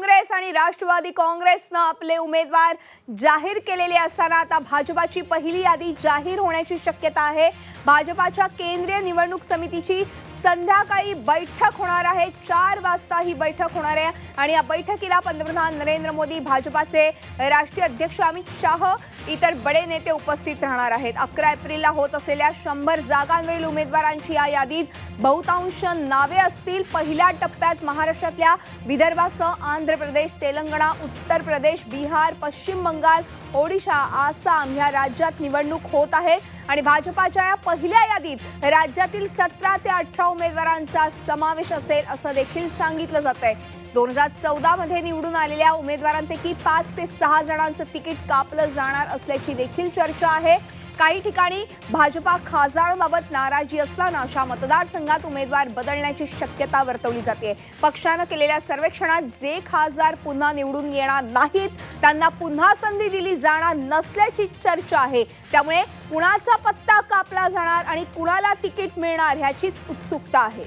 काँग्रेस आणि राष्ट्रवादी काँग्रेसनं आपले उमेदवार जाहीर केलेले असताना आता भाजपाची पहिली यादी जाहीर होण्याची शक्यता आहे. भाजपाच्या केंद्रीय निवडणूक समितीची संध्याकाळी बैठक होणार आहे. चार वाजता ही बैठक होणार आहे आणि या बैठकीला पंतप्रधान नरेंद्र मोदी भाजपाचे राष्ट्रीय अध्यक्ष अमित शाह इतर बडे नेते उपस्थित राहणार आहेत. अकरा एप्रिलला होत असलेल्या शंभर जागांवरील उमेदवारांची या यादीत बहुतांश नावे असतील. पहिल्या टप्प्यात महाराष्ट्रातल्या विदर्भासह आंध्र प्रदेश तेलंगणा उत्तर प्रदेश बिहार पश्चिम बंगाल ओडिशा आसाम ह्या राज्यात निवडणूक होत आहे. आणि भाजपाच्या या पहिल्या यादीत राज्यातील सतरा ते अठरा उमेदवारांचा समावेश असेल असं देखील सांगितलं जात आहे. दोन हजार चौदामध्ये निवडून आलेल्या उमेदवारांपैकी पाच ते सहा जणांचं तिकीट कापलं जाणार असल्याची देखील चर्चा आहे. काही ठिकाणी भाजपा खासदारांबाबत नाराजी असताना अशा मतदारसंघात उमेदवार बदलण्याची शक्यता वर्तवली जाते. पक्षानं केलेल्या सर्वेक्षणात जे खासदार पुन्हा निवडून येणार नाहीत त्यांना पुन्हा संधी दिली जाणार नसल्याची चर्चा आहे. त्यामुळे कुणाचा पत्ता कापला जाणार आणि कुणाला तिकीट मिळणार ह्याचीच उत्सुकता आहे.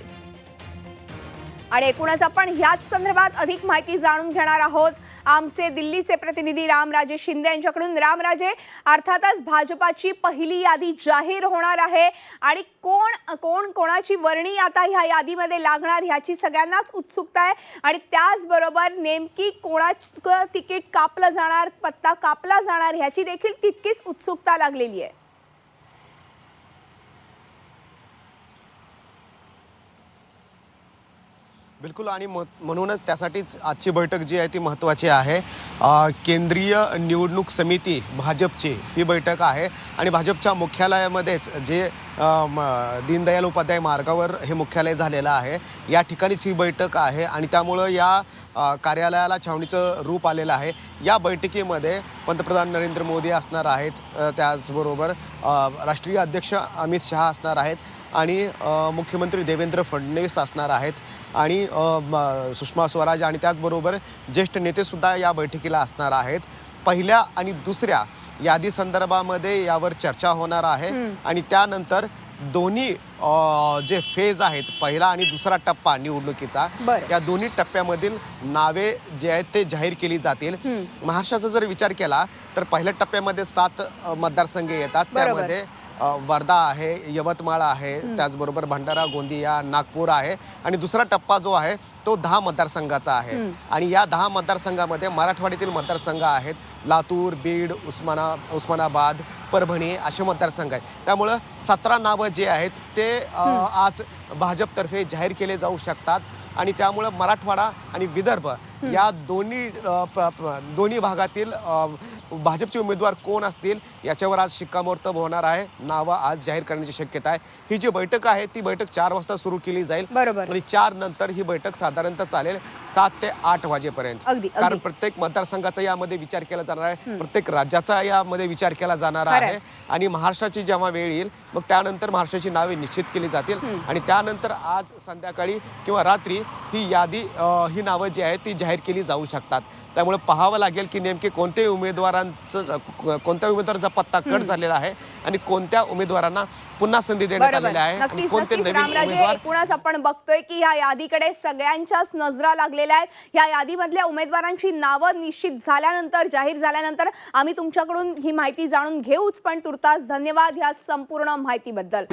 आणि एकूणच आपण ह्याच संदर्भात अधिक माहिती जाणून घेणार आहोत. आमचे दिल्लीचे प्रतिनिधी रामराजे शिंदे यांच्याकडून. रामराजे अर्थातच भाजपाची पहिली यादी जाहीर होणार आहे आणि कोण कोण कोणाची वर्णी आता ह्या यादीमध्ये लागणार ह्याची सगळ्यांनाच उत्सुकता आहे. आणि त्याचबरोबर नेमकी कोणाचं तिकीट कापलं जाणार पत्ता कापला जाणार ह्याची देखील तितकीच उत्सुकता लागलेली आहे. बिलकुल आणि म- म्हणूनच त्यासाठीच आजची बैठक जी आहे ती महत्त्वाची आहे. केंद्रीय निवडणूक समिती भाजपची ही बैठक आहे. आणि भाजपच्या मुख्यालयामध्येच जे म- दीनदयाल उपाध्याय मार्गावर हे मुख्यालय झालेलं आहे या ठिकाणीच ही बैठक आहे. आणि त्यामुळं या कार्यालयाला छावणीचं रूप आलेलं आहे. या बैठकीमध्ये पंतप्रधान नरेंद्र मोदी असणार आहेत. त्याचबरोबर राष्ट्रीय अध्यक्ष अमित शहा असणार आहेत. आणि मुख्यमंत्री देवेंद्र फडणवीस असणार आहेत. आणि सुषमा स्वराज आणि त्याचबरोबर ज्येष्ठ नेतेसुद्धा या बैठकीला असणार आहेत. पहिल्या आणि दुसऱ्या यादी संदर्भामध्ये यावर चर्चा होणार आहे. आणि त्यानंतर दोन्ही जे फेज आहेत पहिला आणि दुसरा टप्पा निवडणुकीचा. या दोन्ही टप्प्यामधील नावे जे आहेत ते जाहीर केली जातील. महाराष्ट्राचा जर विचार केला तर पहिल्या टप्प्यामध्ये सात मतदारसंघ येतात. त्यामध्ये वर्धा आहे यवतमाळ आहे त्याचबरोबर भंडारा गोंदिया नागपूर आहे आणि दुसरा टप्पा जो आहे तो दहा मतदारसंघाचा आहे. आणि या दहा मतदारसंघामध्ये मराठवाड्यातील मतदारसंघ आहेत लातूर बीड उस्माना उस्मानाबाद परभणी असे मतदारसंघ आहेत. त्यामुळं सतरा नावं जे आहेत ते आज भाजपतर्फे जाहीर केले जाऊ शकतात आणि त्यामुळं मराठवाडा आणि विदर्भ या दोन्ही दोन्ही भागातील भाजपचे उमेदवार कोण असतील याच्यावर आज शिक्कामोर्तब होणार आहे. नावं आज जाहीर करण्याची शक्यता आहे. ही जी बैठक आहे ती बैठक चार वाजता सुरू केली जाईल. बरोबर. आणि चार नंतर ही बैठक साधारणतः चालेल सात ते आठ वाजेपर्यंत. कारण प्रत्येक मतदारसंघाचा यामध्ये विचार केला जाणार आहे. प्रत्येक राज्याचा यामध्ये विचार केला जाणार. आहे. आणि महाराष्ट्राची जेव्हा वेळ येईल मग त्यानंतर महाराष्ट्राची नावे निश्चित केली जातील. आणि त्यानंतर आज संध्याकाळी किंवा रात्री ही यादी ही नावं जी आहेत ती जाहीर केली जाऊ शकतात. त्यामुळे पाहावं लागेल की नेमके कोणत्या उमेदवारांचं कोणत्या उमेदवाराचा पत्ता कट झालेला आहे आणि कोणत्या उमेदवारांना पुन्हा संधी देण्यात आलेली आहे आणि कोणते एकूणच आपण बघतोय की ह्या यादीकडे सगळ्यांच्याच नजरा लागलेल्या आहेत. या यादीमधल्या उमेदवारांची नावं निश्चित झाल्यानंतर जाहीर झाल्यानंतर आम्ही तुमच्याकडून ही माहिती जाणून घेऊच पण तुर्तास धन्यवाद ह्या संपूर्ण माहितीबद्दल.